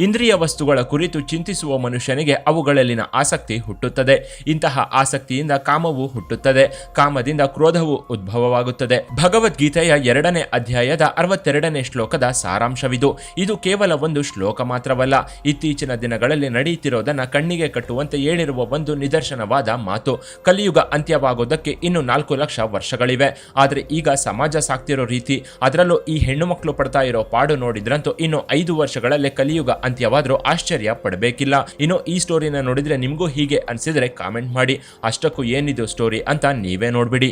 ಇಂದ್ರಿಯ ವಸ್ತುಗಳ ಕುರಿತು ಚಿಂತಿಸುವ ಮನುಷ್ಯನಿಗೆ ಅವುಗಳಲ್ಲಿನ ಆಸಕ್ತಿ ಹುಟ್ಟುತ್ತದೆ. ಇಂತಹ ಆಸಕ್ತಿಯಿಂದ ಕಾಮವು ಹುಟ್ಟುತ್ತದೆ. ಕಾಮದಿಂದ ಕ್ರೋಧವು ಉದ್ಭವವಾಗುತ್ತದೆ. ಭಗವದ್ಗೀತೆಯ ಎರಡನೇ ಅಧ್ಯಾಯದ ಅರವತ್ತೆರಡನೇ ಶ್ಲೋಕದ ಸಾರಾಂಶವಿದು. ಇದು ಕೇವಲ ಒಂದು ಶ್ಲೋಕ ಮಾತ್ರವಲ್ಲ. ಇತ್ತೀಚಿನ ದಿನಗಳಲ್ಲಿ ನಡೆಯುತ್ತಿರುವುದನ್ನ ಕಣ್ಣಿಗೆ ಕಟ್ಟುವಂತೆ ಹೇಳಿರುವ ಒಂದು ನಿದರ್ಶನವಾದ ಮಾತು. ಕಲಿಯುಗ ಅಂತ್ಯವಾಗೋದಕ್ಕೆ ಇನ್ನು ನಾಲ್ಕು ಲಕ್ಷ ವರ್ಷಗಳಿವೆ. ಆದರೆ ಈಗ ಸಮಾಜ ಸಾಕ್ತಿರೋ ರೀತಿ, ಅದರಲ್ಲೂ ಈ ಹೆಣ್ಣು ಮಕ್ಕಳು ಪಡ್ತಾ ಇರೋ ಪಾಡು ನೋಡಿದ್ರಂತೂ ಇನ್ನು ಐದು ವರ್ಷಗಳಲ್ಲೇ ಕಲಿಯುಗ ಅಂತ್ಯವಾದ್ರೂ ಆಶ್ಚರ್ಯ ಪಡಬೇಕಿಲ್ಲ. ಇನ್ನು ಈ ಸ್ಟೋರಿನ ನೋಡಿದ್ರೆ ನಿಮಗೂ ಹೀಗೆ ಅನ್ಸಿದ್ರೆ ಕಾಮೆಂಟ್ ಮಾಡಿ. ಅಷ್ಟಕ್ಕೂ ಏನಿದು ಸ್ಟೋರಿ ಅಂತ ನೀವೇ ನೋಡ್ಬಿಡಿ.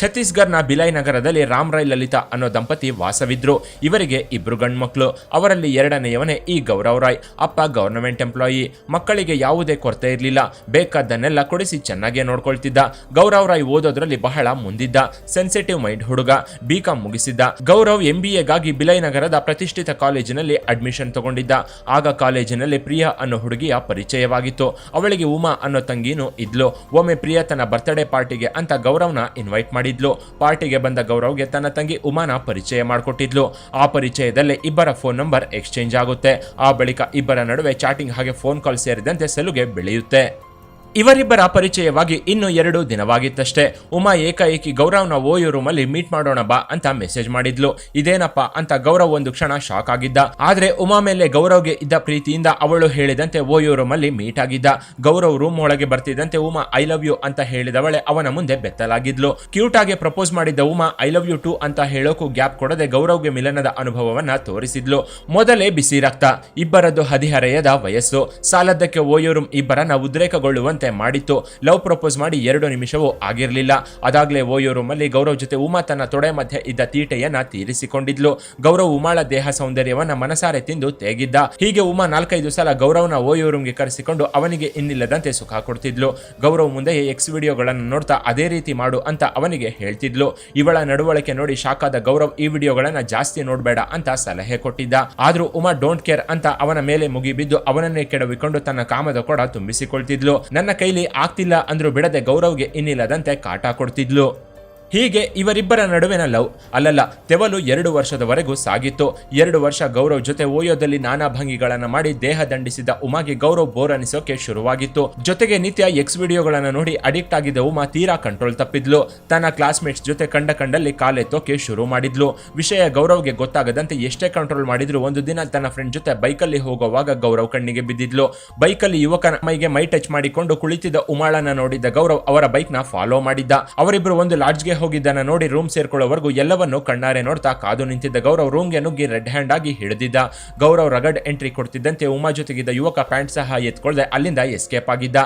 ಛತ್ತೀಸ್ಗಢನ ಬಿಲೈ ನಗರದಲ್ಲಿ ರಾಮ್ ರಾಯ್ ಲಲಿತಾ ಅನ್ನೋ ದಂಪತಿ ವಾಸವಿದ್ರು. ಇವರಿಗೆ ಇಬ್ರು ಗಂಡ್ಮಕ್ಳು. ಅವರಲ್ಲಿ ಎರಡನೆಯವನೇ ಈ ಗೌರವ್ ರಾಯ್. ಅಪ್ಪ ಗವರ್ನಮೆಂಟ್ ಎಂಪ್ಲಾಯಿ. ಮಕ್ಕಳಿಗೆ ಯಾವುದೇ ಕೊರತೆ ಇರಲಿಲ್ಲ. ಬೇಕಾದ್ದನ್ನೆಲ್ಲ ಕೊಡಿಸಿ ಚೆನ್ನಾಗೇ ನೋಡ್ಕೊಳ್ತಿದ್ದ. ಗೌರವ್ ರಾಯ್ ಓದೋದ್ರಲ್ಲಿ ಬಹಳ ಮುಂದಿದ್ದ. ಸೆನ್ಸಿಟಿವ್ ಮೈಂಡ್ ಹುಡುಗ. ಬಿಕಾಂ ಮುಗಿಸಿದ್ದ. ಗೌರವ್ ಎಂ ಬಿ ಬಿಲೈ ನಗರದ ಪ್ರತಿಷ್ಠಿತ ಕಾಲೇಜಿನಲ್ಲಿ ಅಡ್ಮಿಷನ್ ತಗೊಂಡಿದ್ದ. ಆಗ ಕಾಲೇಜಿನಲ್ಲಿ ಪ್ರಿಯಾ ಅನ್ನೋ ಹುಡುಗಿಯ ಪರಿಚಯವಾಗಿತ್ತು. ಅವಳಿಗೆ ಉಮಾ ಅನ್ನೋ ತಂಗಿನೂ ಇದ್ಲು. ಒಮ್ಮೆ ಪ್ರಿಯಾ ತನ್ನ ಬರ್ತ್ಡೇ ಪಾರ್ಟಿಗೆ ಅಂತ ಗೌರವ್ನ ಇನ್ವೈಟ್ ಮಾಡಿದ್ಲು. ಪಾರ್ಟಿಗೆ ಬಂದ ಗೌರವ್ಗೆ ತನ್ನ ತಂಗಿ ಉಮಾನ ಪರಿಚಯ ಮಾಡಿಕೊಟ್ಟಿದ್ಲು. ಆ ಪರಿಚಯದಲ್ಲಿ ಇಬ್ಬರ ಫೋನ್ ನಂಬರ್ ಎಕ್ಸ್ಚೇಂಜ್ ಆಗುತ್ತೆ. ಆ ಬಳಿಕ ಇಬ್ಬರ ನಡುವೆ ಚಾಟಿಂಗ್ ಹಾಗೆ ಫೋನ್ ಕಾಲ್ ಸೇರಿದಂತೆ ಸೆಲುಗೆ ಬೆಳೆಯುತ್ತೆ. ಇವರಿಬ್ಬರ ಪರಿಚಯವಾಗಿ ಇನ್ನು ಎರಡು ದಿನವಾಗಿತ್ತಷ್ಟೇ. ಉಮಾ ಏಕಾಏಕಿ ಗೌರವ್ನ ಓಯೋ ರೂಮಲ್ಲಿ ಮೀಟ್ ಮಾಡೋಣ ಬಾ ಅಂತ ಮೆಸೇಜ್ ಮಾಡಿದ್ಲು. ಇದೇನಪ್ಪ ಅಂತ ಗೌರವ್ ಒಂದು ಕ್ಷಣ ಶಾಕ್ ಆಗಿದ್ದ. ಆದ್ರೆ ಉಮಾ ಮೇಲೆ ಗೌರವ್ಗೆ ಇದ್ದ ಪ್ರೀತಿಯಿಂದ ಅವಳು ಹೇಳಿದಂತೆ ಓಯೋ ರೂಮಲ್ಲಿ ಮೀಟ್ ಆಗಿದ್ದ. ಗೌರವ್ ರೂಮ್ ಒಳಗೆ ಬರ್ತಿದ್ದಂತೆ ಉಮಾ, ಐ ಲವ್ ಯು ಅಂತ ಹೇಳಿದವಳೆ ಅವನ ಮುಂದೆ ಬೆತ್ತಲಾಗಿದ್ಲು. ಕ್ಯೂಟ್ ಆಗಿ ಪ್ರಪೋಸ್ ಮಾಡಿದ್ದ Uma, I love you too ಅಂತ ಹೇಳೋಕು ಗ್ಯಾಪ್ ಕೊಡದೆ ಗೌರವ್ಗೆ ಮಿಲನದ ಅನುಭವವನ್ನ ತೋರಿಸಿದ್ಲು. ಮೊದಲೇ ಬಿಸಿ ರಕ್ತ, ಇಬ್ಬರದ್ದು ಹದಿಹರೆಯದ ವಯಸ್ಸು. ಸಾಲದ್ದಕ್ಕೆ ಓಯೋ ರೂಮ್ ಇಬ್ಬರನ್ನ ಉದ್ರೇಕಗೊಳ್ಳುವಂತೆ ಮಾಡಿತ್ತು. ಲವ್ ಪ್ರಪೋಸ್ ಮಾಡಿ ಎರಡು ನಿಮಿಷವೂ ಆಗಿರಲಿಲ್ಲ. ಅದಾಗಲೇ ಓಯೋ ರೂಮಲ್ಲಿ ಗೌರವ್ ಜೊತೆ ಉಮಾ ತನ್ನ ತೊಡೆ ಮಧ್ಯೆ ಇದ್ದ ತೀಟೆಯನ್ನ ತೀರಿಸಿಕೊಂಡಿದ್ಲು. ಗೌರವ್ ಉಮಾಳ ದೇಹ ಸೌಂದರ್ಯವನ್ನ ಮನಸಾರೆ ತಿಂದು ತೇಗಿದ್ದ. ಹೀಗೆ ಉಮಾ ನಾಲ್ಕೈದು ಸಲ ಗೌರವ್ನ ಓಯೋ ರೂಮ್ಗೆ ಕರೆಸಿಕೊಂಡು ಅವನಿಗೆ ಇನ್ನಿಲ್ಲದಂತೆ ಸುಖ ಕೊಡ್ತಿದ್ಲು. ಗೌರವ್ ಮುಂದೆ ಎಕ್ಸ್ ವಿಡಿಯೋಗಳನ್ನು ನೋಡ್ತಾ ಅದೇ ರೀತಿ ಮಾಡು ಅಂತ ಅವನಿಗೆ ಹೇಳ್ತಿದ್ಲು. ಇವಳ ನಡವಳಿಕೆ ನೋಡಿ ಶಾಕಾದ ಗೌರವ್ ಈ ವಿಡಿಯೋಗಳನ್ನ ಜಾಸ್ತಿ ನೋಡಬೇಡ ಅಂತ ಸಲಹೆ ಕೊಟ್ಟಿದ್ದ. ಆದ್ರೂ ಉಮಾ ಡೋಂಟ್ ಕೇರ್ ಅಂತ ಅವನ ಮೇಲೆ ಮುಗಿಬಿದ್ದು ಅವನನ್ನೇ ಕೆಡವಿಕೊಂಡು ತನ್ನ ಕಾಮದ ಕೊಡ ತುಂಬಿಸಿಕೊಳ್ತಿದ್ಲು. ನನ್ನ ಕೈಲಿ ಆಗ್ತಿಲ್ಲ ಅಂದ್ರೂ ಬಿಡದೆ ಗೌರವ್ಗೆ ಇನ್ನಿಲ್ಲದಂತೆ ಕಾಟ ಕೊಡ್ತಿದ್ಲು. ಹೀಗೆ ಇವರಿಬ್ಬರ ನಡುವಿನ ಲವ್ ಅಲ್ಲಲ್ಲ, ತೆವಲು ಎರಡು ವರ್ಷದವರೆಗೂ ಸಾಗಿತ್ತು. ಎರಡು ವರ್ಷ ಗೌರವ್ ಜೊತೆ ಓಯೋದಲ್ಲಿ ನಾನಾ ಭಂಗಿಗಳನ್ನು ಮಾಡಿ ದೇಹ ದಂಡಿಸಿದ ಉಮಾಗೆ ಗೌರವ್ ಬೋರ್ ಅನಿಸೋಕೆ ಶುರುವಾಗಿತ್ತು. ಜೊತೆಗೆ ನಿತ್ಯ ಎಕ್ಸ್ ವಿಡಿಯೋಗಳನ್ನ ನೋಡಿ ಅಡಿಕ್ಟ್ ಆಗಿದ್ದ ಉಮಾ ತೀರಾ ಕಂಟ್ರೋಲ್ ತಪ್ಪಿದ್ಲು. ತನ್ನ ಕ್ಲಾಸ್ಮೇಟ್ಸ್ ಜೊತೆ ಕಂಡ ಕಂಡಲ್ಲಿ ಕಾಲೆತ್ತೋಕೆ ಶುರು ಮಾಡಿದ್ಲು. ವಿಷಯ ಗೌರವ್ಗೆ ಗೊತ್ತಾಗದಂತೆ ಎಷ್ಟೇ ಕಂಟ್ರೋಲ್ ಮಾಡಿದ್ರು ಒಂದು ದಿನ ತನ್ನ ಫ್ರೆಂಡ್ ಜೊತೆ ಬೈಕಲ್ಲಿ ಹೋಗುವಾಗ ಗೌರವ್ ಕಣ್ಣಿಗೆ ಬಿದ್ದಿದ್ಲು. ಬೈಕಲ್ಲಿ ಯುವಕನ ಮೈಗೆ ಮೈ ಟಚ್ ಮಾಡಿಕೊಂಡು ಕುಳಿತಿದ್ದ ಉಮಾಳನ್ನ ನೋಡಿದ್ದ ಗೌರವ್ ಅವರ ಬೈಕ್ನ ಫಾಲೋ ಮಾಡಿದ್ದ. ಅವರಿಬ್ಬರು ಒಂದು ಲಾಡ್ಜ್ಗೆ ಹೋಗಿದ್ದನ್ನ ನೋಡಿ ರೂಮ್ ಸೇರ್ಕೊಳ್ಳೋವರೆಗೂ ಎಲ್ಲವನ್ನು ಕಣ್ಣಾರೆ ನೋಡ್ತಾ ಕಾದು ನಿಂತಿದ್ದ ಗೌರವ್ ರೂಮ್ಗೆ ನುಗ್ಗಿ ರೆಡ್ ಹ್ಯಾಂಡ್ ಆಗಿ ಹಿಡಿದಿದ್ದ. ಗೌರವ್ ರಗಡ್ ಎಂಟ್ರಿ ಕೊಡ್ತಿದ್ದಂತೆ ಉಮಾ ಜೊತೆಗಿದ್ದ ಯುವಕ ಪ್ಯಾಂಟ್ ಸಹ ಎತ್ಕೊಳ್ಳದೆ ಅಲ್ಲಿಂದ ಎಸ್ಕೇಪ್ ಆಗಿದ್ದ.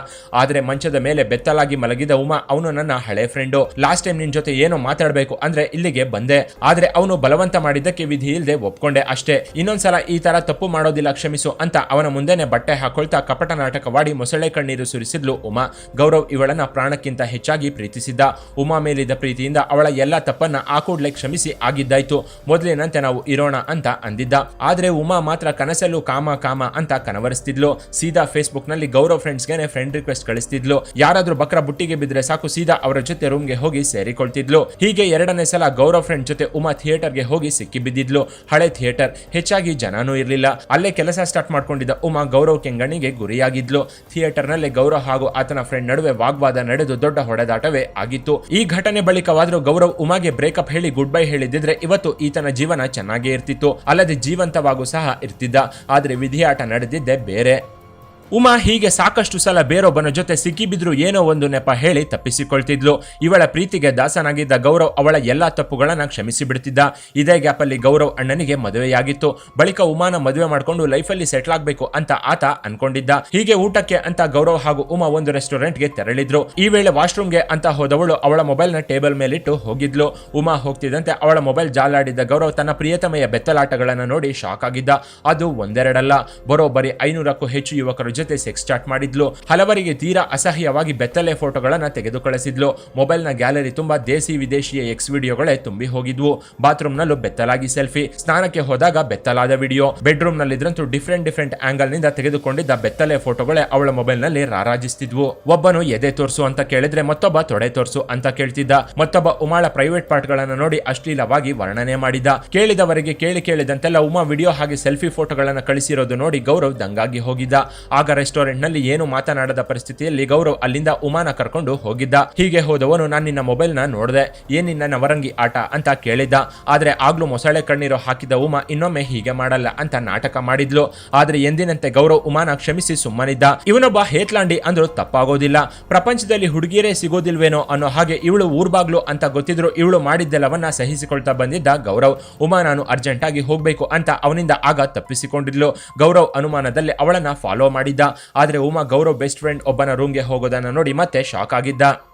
ಆದರೆ ಮಂಚದ ಮೇಲೆ ಬೆತ್ತಲಾಗಿ ಮಲಗಿದ ಉಮಾ, ಅವನು ನನ್ನ ಹಳೆ ಫ್ರೆಂಡು ಲಾಸ್ಟ್ ಟೈಮ್ ನಿನ್ ಜೊತೆ ಏನೋ ಮಾತಾಡಬೇಕು ಅಂದ್ರೆ ಇಲ್ಲಿಗೆ ಬಂದೆ. ಆದ್ರೆ ಅವನು ಬಲವಂತ ಮಾಡಿದ್ದಕ್ಕೆ ವಿಧಿ ಇಲ್ಲದೆ ಒಪ್ಕೊಂಡೆ ಅಷ್ಟೇ. ಇನ್ನೊಂದ್ಸಲ ಈ ತರ ತಪ್ಪು ಮಾಡೋದಿಲ್ಲ, ಕ್ಷಮಿಸು ಅಂತ ಅವನ ಮುಂದೆನೆ ಬಟ್ಟೆ ಹಾಕೊಳ್ತಾ ಕಪಟ ನಾಟಕವಾಡಿ ಮೊಸಳೆ ಕಣ್ಣೀರು ಸುರಿಸಿದ್ಲು ಉಮಾ. ಗೌರವ್ ಇವಳನ್ನ ಪ್ರಾಣಕ್ಕಿಂತ ಹೆಚ್ಚಾಗಿ ಪ್ರೀತಿಸಿದ್ದ. ಉಮಾ ಮೇಲಿದ್ದ ಪ್ರೀತಿಯಿಂದ ಅವಳ ಎಲ್ಲ ತಪ್ಪನ್ನ ಆ ಕೂಡ್ಲೆ ಕ್ಷಮಿಸಿ ಆಗಿದ್ದಾಯ್ತು. ಮೊದಲಿನಂತೆ ನಾವು ಇರೋಣ ಅಂತ ಅಂದಿದ್ದ. ಆದ್ರೆ ಉಮಾ ಮಾತ್ರ ಕನಸಲ್ಲೂ ಕಾಮ ಕಾಮ ಅಂತ ಕನವರಿಸ್ತಿದ್ಲು. ಸೀದಾ ಫೇಸ್ಬುಕ್ನಲ್ಲಿ ಗೌರವ್ ಫ್ರೆಂಡ್ಸ್ಗೆನೆ ಫ್ರೆಂಡ್ ರಿಕ್ವೆಸ್ಟ್ ಕಳಿಸ್ತಿದ್ಲು. ಯಾರಾದ್ರೂ ಬಕ್ರ ಬುಟ್ಟಿಗೆ ಬಿದ್ರೆ ಸಾಕು ಸೀದಾ ಅವರ ಜೊತೆ ರೂಮ್ಗೆ ಹೋಗಿ ಸೇರಿಕೊಳ್ತಿದ್ಲು. ಹೀಗೆ ಎರಡನೇ ಸಲ ಗೌರವ್ ಫ್ರೆಂಡ್ ಜೊತೆ ಉಮಾ ಥಿಯೇಟರ್ಗೆ ಹೋಗಿ ಸಿಕ್ಕಿ ಬಿದ್ದಿದ್ಲು. ಹಳೆ ಥಿಯೇಟರ್ ಹೆಚ್ಚಾಗಿ ಜನನೂ ಇರಲಿಲ್ಲ. ಅಲ್ಲೇ ಕೆಲಸ ಸ್ಟಾರ್ಟ್ ಮಾಡ್ಕೊಂಡಿದ್ದ ಉಮಾ ಗೌರವ್ ಕೆಂಗಣಿಗೆ ಗುರಿಯಾಗಿದ್ಲು. ಥಿಯೇಟರ್ನಲ್ಲಿ ಗೌರವ್ ಹಾಗೂ ಆತನ ಫ್ರೆಂಡ್ ನಡುವೆ ವಾಗ್ವಾದ ನಡೆದು ದೊಡ್ಡ ಹೊಡೆದಾಟವೇ ಆಗಿತ್ತು. ಈ ಘಟನೆ ಬಳಿಕವಾದ್ರೂ ಗೌರವ್ ಉಮಾಗೆ ಬ್ರೇಕಪ್ ಹೇಳಿ ಗುಡ್ ಬೈ ಹೇಳಿದ್ರೆ ಇವತ್ತು ಈತನ ಜೀವನ ಚೆನ್ನಾಗೇ ಇರ್ತಿತ್ತು. ಅಲ್ಲದೆ ಜೀವಂತವಾಗೂ ಸಹ ಇರ್ತಿದ್ದ. ಆದ್ರೆ ವಿಧಿಯಾಟ ನಡೆದಿದ್ದೆ ಬೇರೆ. ಉಮಾ ಹೀಗೆ ಸಾಕಷ್ಟು ಸಲ ಬೇರೊಬ್ಬನ ಜೊತೆ ಸಿಕ್ಕಿಬಿದ್ರು ಏನೋ ಒಂದು ನೆಪ ಹೇಳಿ ತಪ್ಪಿಸಿಕೊಳ್ತಿದ್ಲು. ಇವಳ ಪ್ರೀತಿಗೆ ದಾಸನಾಗಿದ್ದ ಗೌರವ್ ಅವಳ ಎಲ್ಲಾ ತಪ್ಪುಗಳನ್ನ ಕ್ಷಮಿಸಿ ಬಿಡ್ತಿದ್ದ. ಇದೇ ಗ್ಯಾಪಲ್ಲಿ ಗೌರವ್ ಅಣ್ಣನಿಗೆ ಮದುವೆಯಾಗಿತ್ತು. ಬಳಿಕ ಉಮಾನ ಮದುವೆ ಮಾಡ್ಕೊಂಡು ಲೈಫಲ್ಲಿ ಸೆಟ್ಲ್ ಆಗ್ಬೇಕು ಅಂತ ಆತ ಅನ್ಕೊಂಡಿದ್ದ. ಹೀಗೆ ಊಟಕ್ಕೆ ಅಂತ ಗೌರವ್ ಹಾಗೂ ಉಮಾ ಒಂದು ರೆಸ್ಟೋರೆಂಟ್ಗೆ ತೆರಳಿದ್ರು. ಈ ವೇಳೆ ವಾಶ್ರೂಮ್ಗೆ ಅಂತ ಹೋದವಳು ಅವಳ ಮೊಬೈಲ್ನ ಟೇಬಲ್ ಮೇಲಿಟ್ಟು ಹೋಗಿದ್ಲು. ಉಮಾ ಹೋಗ್ತಿದ್ದಂತೆ ಅವಳ ಮೊಬೈಲ್ ಜಾಲಾಡಿದ್ದ ಗೌರವ್ ತನ್ನ ಪ್ರಿಯತಮೆಯ ಬೆತ್ತಲಾಟಗಳನ್ನ ನೋಡಿ ಶಾಕ್ ಆಗಿದ್ದ. ಅದು ಒಂದೆರಡಲ್ಲ. ಬರೋಬ್ಬರಿ ಐನೂರಕ್ಕೂ ಹೆಚ್ಚು ಯುವಕರ ಜೊತೆ ಸೆಕ್ಸ್ ಚಾಟ್ ಮಾಡಿದ್ಲು. ಹಲವರಿಗೆ ತೀರಾ ಅಸಹ್ಯವಾಗಿ ಬೆತ್ತಲೆ ಫೋಟೋಗಳನ್ನ ತೆಗೆದು ಕಳಿಸಿದ್ಲು ಮೊಬೈಲ್ನ ಗ್ಯಾಲರಿ ತುಂಬಾ ದೇಸಿ ವಿದೇಶಿಯ ಎಕ್ಸ್ ವಿಡಿಯೋಗಳೇ ತುಂಬಿ ಹೋಗಿದ್ವು. ಬಾತ್ರೂಮ್ ನಲ್ಲೂ ಬೆತ್ತಲಾಗಿ ಸೆಲ್ಫಿ, ಸ್ನಾನಕ್ಕೆ ಹೋದಾಗ ಬೆತ್ತಲಾದ ವಿಡಿಯೋ. ಬೆಡ್ರೂಮ್ ನಲ್ಲಿದ್ರಂತೂ ಡಿಫ್ರೆಂಟ್ ಡಿಫ್ರೆಂಟ್ ಆಂಗಲ್ನಿಂದ ತೆಗೆದುಕೊಂಡಿದ್ದ ಬೆತ್ತಲೆ ಫೋಟೋಗಳೇ ಅವಳ ಮೊಬೈಲ್ನಲ್ಲಿ ರಾರಾಜಿಸ್ತಿದ್ವು. ಒಬ್ಬನು ಎದೆ ತೋರಿಸು ಅಂತ ಕೇಳಿದ್ರೆ ಮತ್ತೊಬ್ಬ ತೊಡೆ ತೋರಿಸು ಅಂತ ಕೇಳ್ತಿದ್ದ. ಮತ್ತೊಬ್ಬ ಉಮಾಳ ಪ್ರೈವೇಟ್ ಪಾರ್ಟ್ ಗಳನ್ನ ನೋಡಿ ಅಶ್ಲೀಲವಾಗಿ ವರ್ಣನೆ ಮಾಡಿದ. ಕೇಳಿದವರಿಗೆ ಕೇಳಿ ಕೇಳಿದಂತೆಲ್ಲ ಉಮಾ ವಿಡಿಯೋ ಹಾಗೆ ಸೆಲ್ಫಿ ಫೋಟೋಗಳನ್ನ ಕಳಿಸಿರೋದು ನೋಡಿ ಗೌರವ್ ದಂಗಾಗಿ ಹೋಗಿದ್ದ. ಆಗ ರೆಸ್ಟೋರೆಂಟ್ನಲ್ಲಿ ಏನು ಮಾತನಾಡದ ಪರಿಸ್ಥಿತಿಯಲ್ಲಿ ಗೌರವ್ ಅಲ್ಲಿಂದ ಉಮಾನ ಕರ್ಕೊಂಡು ಹೋಗಿದ್ದ. ಹೀಗೆ ಹೋದವನು ನಾನು ನಿನ್ನ ಮೊಬೈಲ್ ನೋಡಿದೆ. ನೋಡ್ದೆ ಏನ್ ನಿನ್ನ ನವರಂಗಿ ಆಟ ಅಂತ ಕೇಳಿದ್ದ. ಆದ್ರೆ ಆಗ್ಲೂ ಮೊಸಳೆ ಕಣ್ಣೀರು ಹಾಕಿದ ಉಮಾ ಇನ್ನೊಮ್ಮೆ ಹೀಗೆ ಮಾಡಲ್ಲ ಅಂತ ನಾಟಕ ಮಾಡಿದ್ಲು. ಆದ್ರೆ ಎಂದಿನಂತೆ ಗೌರವ್ ಉಮಾನ ಕ್ಷಮಿಸಿ ಸುಮ್ಮನಿದ್ದ. ಇವನೊಬ್ಬ ಹೇತ್ಲಾಂಡಿ ಅಂದ್ರೂ ತಪ್ಪಾಗೋದಿಲ್ಲ. ಪ್ರಪಂಚದಲ್ಲಿ ಹುಡುಗಿಯರೇ ಸಿಗೋದಿಲ್ವೇನೋ ಅನ್ನೋ ಹಾಗೆ ಇವಳು ಊರ್ಬಾಗ್ಲು ಅಂತ ಗೊತ್ತಿದ್ರು ಇವಳು ಮಾಡಿದ್ದೆಲ್ಲವನ್ನ ಸಹಿಸಿಕೊಳ್ತಾ ಬಂದಿದ್ದ ಗೌರವ್. ಉಮಾ ನಾನು ಅರ್ಜೆಂಟ್ ಆಗಿ ಹೋಗ್ಬೇಕು ಅಂತ ಅವನಿಂದ ಆಗ ತಪ್ಪಿಸಿಕೊಂಡಿದ್ಲು. ಗೌರವ್ ಅನುಮಾನದಲ್ಲಿ ಅವಳನ್ನ ಫಾಲೋ ಮಾಡಿದ್ದ. ಆದ್ರೆ ಉಮಾ ಗೌರವ್ ಬೆಸ್ಟ್ ಫ್ರೆಂಡ್ ಒಬ್ಬನ ರೂಮ್ಗೆ ಹೋಗೋದನ್ನ ನೋಡಿ ಮತ್ತೆ ಶಾಕ್ ಆಗಿದ್ದ.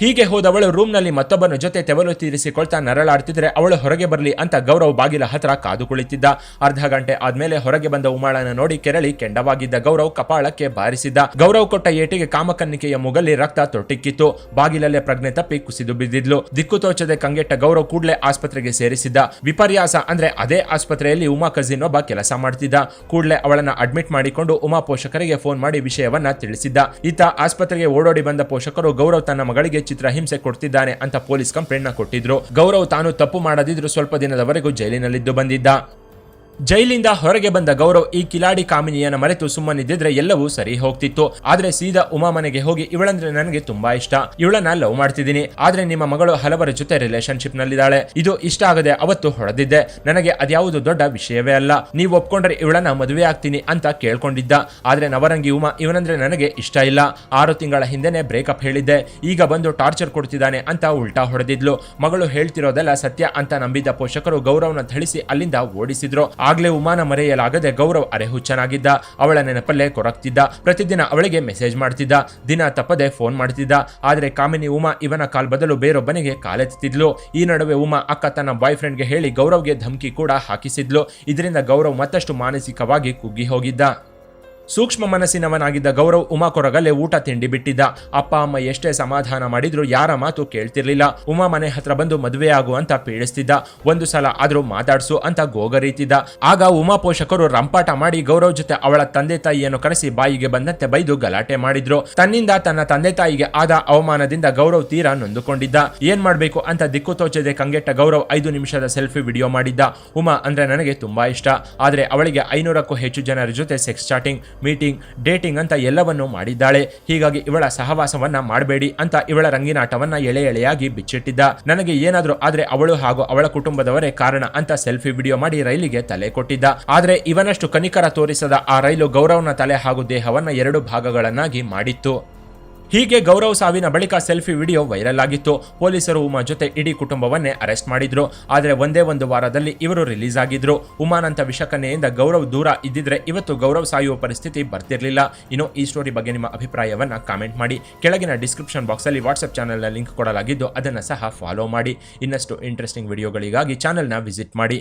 ಹೀಗೆ ಹೋದವಳು ರೂಮ್ನಲ್ಲಿ ಮತ್ತೊಬ್ಬನ ಜೊತೆ ತೆವಲು ತೀರಿಸಿಕೊಳ್ತಾ ನರಳಾಡ್ತಿದ್ರೆ ಅವಳು ಹೊರಗೆ ಬರಲಿ ಅಂತ ಗೌರವ್ ಬಾಗಿಲ ಹತ್ರ ಕಾದು ಕುಳಿತಿದ್ದ ಅರ್ಧ ಗಂಟೆ ಆದ್ಮೇಲೆ ಹೊರಗೆ ಬಂದ ಉಮಾಳನ ನೋಡಿ ಕೆರಳಿ ಕೆಂಡವಾಗಿದ್ದ ಗೌರವ್ ಕಪಾಳಕ್ಕೆ ಬಾರಿಸಿದ್ದ. ಗೌರವ್ ಕೊಟ್ಟ ಏಟಿಗೆ ಕಾಮಕನ್ನಿಕೆಯ ಮುಗಲ್ಲಿ ರಕ್ತ ತೊಟ್ಟಿಕ್ಕಿತ್ತು. ಬಾಗಿಲಲ್ಲೇ ಪ್ರಜ್ಞೆ ತಪ್ಪಿ ಕುಸಿದು ಬಿದ್ದಿದ್ಲು. ದಿಕ್ಕು ತೋಚದೆ ಕಂಗೆಟ್ಟ ಗೌರವ್ ಕೂಡಲೇ ಆಸ್ಪತ್ರೆಗೆ ಸೇರಿಸಿದ್ದ. ವಿಪರ್ಯಾಸ ಅಂದ್ರೆ ಅದೇ ಆಸ್ಪತ್ರೆಯಲ್ಲಿ ಉಮಾ ಕಜಿನ್ ಒಬ್ಬ ಕೆಲಸ ಮಾಡ್ತಿದ್ದ. ಕೂಡಲೇ ಅವಳನ್ನ ಅಡ್ಮಿಟ್ ಮಾಡಿಕೊಂಡು ಉಮಾ ಪೋಷಕರಿಗೆ ಫೋನ್ ಮಾಡಿ ವಿಷಯವನ್ನ ತಿಳಿಸಿದ್ದ. ಈತ ಆಸ್ಪತ್ರೆಗೆ ಓಡೋಡಿ ಬಂದ ಪೋಷಕರು ಗೌರವ್ ತನ್ನ ಮಗಳಿಗೆ ಚಿತ್ರಹಿಂಸೆ ಕೊಡ್ತಿದ್ದಾನೆ ಅಂತ ಪೊಲೀಸ್ ಕಂಪ್ಲೇಂಟ್ನ ಕೊಟ್ಟಿದ್ರು. ಗೌರವ್ ತಾನು ತಪ್ಪು ಮಾಡದಿದ್ರು ಸ್ವಲ್ಪ ದಿನದವರೆಗೂ ಜೈಲಿನಲ್ಲಿದ್ದು ಬಂದಿದ್ದ. ಜೈಲಿಂದ ಹೊರಗೆ ಬಂದ ಗೌರವ್ ಈ ಕಿಲಾಡಿ ಕಾಮಿನಿಯನ್ನ ಮರೆತು ಸುಮ್ಮನಿದ್ದಿದ್ರೆ ಎಲ್ಲವೂ ಸರಿ ಹೋಗ್ತಿತ್ತು. ಆದ್ರೆ ಸೀದಾ ಉಮಾ ಮನೆಗೆ ಹೋಗಿ ಇವಳಂದ್ರೆ ನನಗೆ ತುಂಬಾ ಇಷ್ಟ. ಇವಳನ್ನ ಲವ್ ಮಾಡ್ತಿದ್ದೀನಿ. ಆದ್ರೆ ನಿಮ್ಮ ಮಗಳು ಹಲವರ ಜೊತೆ ರಿಲೇಶನ್ಶಿಪ್ ನಲ್ಲಿದ್ದಾಳೆ. ಇದು ಇಷ್ಟ ಆಗದೆ ಅವತ್ತು ಹೊಡೆದಿದ್ದೆ. ನನಗೆ ಅದ್ಯಾವುದು ದೊಡ್ಡ ವಿಷಯವೇ ಅಲ್ಲ. ನೀವು ಒಪ್ಕೊಂಡ್ರೆ ಇವಳನ್ನ ಮದುವೆ ಆಗ್ತೀನಿ ಅಂತ ಕೇಳ್ಕೊಂಡಿದ್ದ. ಆದ್ರೆ ನವರಂಗಿ ಉಮಾ ಇವನಂದ್ರೆ ನನಗೆ ಇಷ್ಟ ಇಲ್ಲ. ಆರು ತಿಂಗಳ ಹಿಂದೆನೆ ಬ್ರೇಕಪ್ ಹೇಳಿದ್ದೆ. ಈಗ ಬಂದು ಟಾರ್ಚರ್ ಕೊಡ್ತಿದ್ದಾನೆ ಅಂತ ಉಲ್ಟಾ ಹೊಡೆದಿದ್ಲು. ಮಗಳು ಹೇಳ್ತಿರೋದೆಲ್ಲ ಸತ್ಯ ಅಂತ ನಂಬಿದ್ದ ಪೋಷಕರು ಗೌರವ್ನ ಥಳಿಸಿ ಅಲ್ಲಿಂದ ಓಡಿಸಿದ್ರು. ಆಗ್ಲೇ ಉಮಾನ ಮರೆಯಲಾಗದೆ ಗೌರವ್ ಅರೆಹುಚ್ಚನಾಗಿದ್ದ. ಅವಳ ನೆನಪಲ್ಲೇ ಕೊರಗ್ತಿದ್ದ. ಪ್ರತಿದಿನ ಅವಳಿಗೆ ಮೆಸೇಜ್ ಮಾಡ್ತಿದ್ದ. ದಿನ ತಪ್ಪದೆ ಫೋನ್ ಮಾಡ್ತಿದ್ದ. ಆದರೆ ಕಾಮಿನಿ ಉಮಾ ಇವನ ಕಾಲ್ ಬದಲು ಬೇರೊಬ್ಬನಿಗೆ ಕಾಲೆತ್ತಿದ್ಲು. ಈ ನಡುವೆ ಉಮಾ ಅಕ್ಕ ತನ್ನ ಬಾಯ್ ಫ್ರೆಂಡ್ಗೆ ಹೇಳಿ ಗೌರವ್ಗೆ ಧಮಕಿ ಕೂಡ ಹಾಕಿಸಿದ್ಲು. ಇದರಿಂದ ಗೌರವ್ ಮತ್ತಷ್ಟು ಮಾನಸಿಕವಾಗಿ ಕುಗ್ಗಿ ಹೋಗಿದ್ದ. ಸೂಕ್ಷ್ಮ ಮನಸ್ಸಿನವನಾಗಿದ್ದ ಗೌರವ್ ಉಮಾ ಕೊರಗಲ್ಲೇ ಊಟ ತಿಂಡಿ ಬಿಟ್ಟಿದ್ದ. ಅಪ್ಪ, ಅಮ್ಮ ಎಷ್ಟೇ ಸಮಾಧಾನ ಮಾಡಿದ್ರು ಯಾರ ಮಾತು ಕೇಳ್ತಿರ್ಲಿಲ್ಲ. ಉಮಾ ಮನೆ ಹತ್ರ ಬಂದು ಮದುವೆ ಆಗು ಅಂತ ಪೀಡಿಸ್ತಿದ್ದ. ಒಂದು ಸಲ ಆದ್ರೂ ಮಾತಾಡ್ಸು ಅಂತ ಗೋಗರೀತಿದ್ದ. ಆಗ ಉಮಾ ಪೋಷಕರು ರಂಪಾಟ ಮಾಡಿ ಗೌರವ್ ಜೊತೆ ಅವಳ ತಂದೆ ತಾಯಿಯನ್ನು ಕರೆಸಿ ಬಾಯಿಗೆ ಬಂದಂತೆ ಬೈದು ಗಲಾಟೆ ಮಾಡಿದ್ರು. ತನ್ನಿಂದ ತನ್ನ ತಂದೆ ತಾಯಿಗೆ ಆದ ಅವಮಾನದಿಂದ ಗೌರವ್ ತೀರಾ ನೊಂದುಕೊಂಡಿದ್ದ. ಏನ್ ಮಾಡ್ಬೇಕು ಅಂತ ದಿಕ್ಕು ತೋಚದೆ ಕಂಗೆಟ್ಟ ಗೌರವ್ ಐದು ನಿಮಿಷದ ಸೆಲ್ಫಿ ವಿಡಿಯೋ ಮಾಡಿದ್ದ. ಉಮಾ ಅಂದ್ರೆ ನನಗೆ ತುಂಬಾ ಇಷ್ಟ. ಆದ್ರೆ ಅವಳಿಗೆ ಐನೂರಕ್ಕೂ ಹೆಚ್ಚು ಜನರ ಜೊತೆ ಸೆಕ್ಸ್ ಚಾಟಿಂಗ್ ಮೀಟಿಂಗ್ ಡೇಟಿಂಗ್ ಅಂತ ಎಲ್ಲವನ್ನೂ ಮಾಡಿದ್ದಾಳೆ. ಹೀಗಾಗಿ ಇವಳ ಸಹವಾಸವನ್ನ ಮಾಡಬೇಡಿ ಅಂತ ಇವಳ ರಂಗಿನಾಟವನ್ನ ಎಳೆ ಎಳೆಯಾಗಿ ಬಿಚ್ಚಿಟ್ಟಿದ್ದ. ನನಗೆ ಏನಾದರೂ ಆದ್ರೆ ಅವಳು ಹಾಗೂ ಅವಳ ಕುಟುಂಬದವರೇ ಕಾರಣ ಅಂತ ಸೆಲ್ಫಿ ವಿಡಿಯೋ ಮಾಡಿ ರೈಲಿಗೆ ತಲೆ ಕೊಟ್ಟಿದ್ದ. ಆದರೆ ಇವನಷ್ಟು ಕನಿಕರ ತೋರಿಸದ ಆ ರೈಲು ಗೌರವನ ತಲೆ ಹಾಗೂ ದೇಹವನ್ನ ಎರಡು ಭಾಗಗಳನ್ನಾಗಿ ಮಾಡಿತ್ತು. ಹೀಗೆ ಗೌರವ್ ಸಾವಿನ ಬಳಿಕ ಸೆಲ್ಫಿ ವಿಡಿಯೋ ವೈರಲ್ ಆಗಿತ್ತು. ಪೊಲೀಸರು ಉಮಾ ಜೊತೆ ಇಡೀ ಕುಟುಂಬವನ್ನೇ ಅರೆಸ್ಟ್ ಮಾಡಿದ್ರು. ಆದರೆ ಒಂದೇ ಒಂದು ವಾರದಲ್ಲಿ ಇವರು ರಿಲೀಸ್ ಆಗಿದ್ರು. ಉಮಾನಂತ ವಿಷಕನ್ನೆಯಿಂದ ಗೌರವ್ ದೂರ ಇದ್ದಿದ್ರೆ ಇವತ್ತು ಗೌರವ್ ಸಾಯುವ ಪರಿಸ್ಥಿತಿ ಬರ್ತಿರ್ಲಿಲ್ಲ. ಇನ್ನು ಈ ಸ್ಟೋರಿ ಬಗ್ಗೆ ನಿಮ್ಮ ಅಭಿಪ್ರಾಯವನ್ನ ಕಾಮೆಂಟ್ ಮಾಡಿ. ಕೆಳಗಿನ ಡಿಸ್ಕ್ರಿಪ್ಷನ್ ಬಾಕ್ಸಲ್ಲಿ ವಾಟ್ಸ್ಆಪ್ ಚಾನೆಲ್ನ ಲಿಂಕ್ ಕೊಡಲಾಗಿದ್ದು ಅದನ್ನು ಸಹ ಫಾಲೋ ಮಾಡಿ. ಇನ್ನಷ್ಟು ಇಂಟ್ರೆಸ್ಟಿಂಗ್ ವಿಡಿಯೋಗಳಿಗಾಗಿ ಚಾನಲ್ನ ವಿಸಿಟ್ ಮಾಡಿ.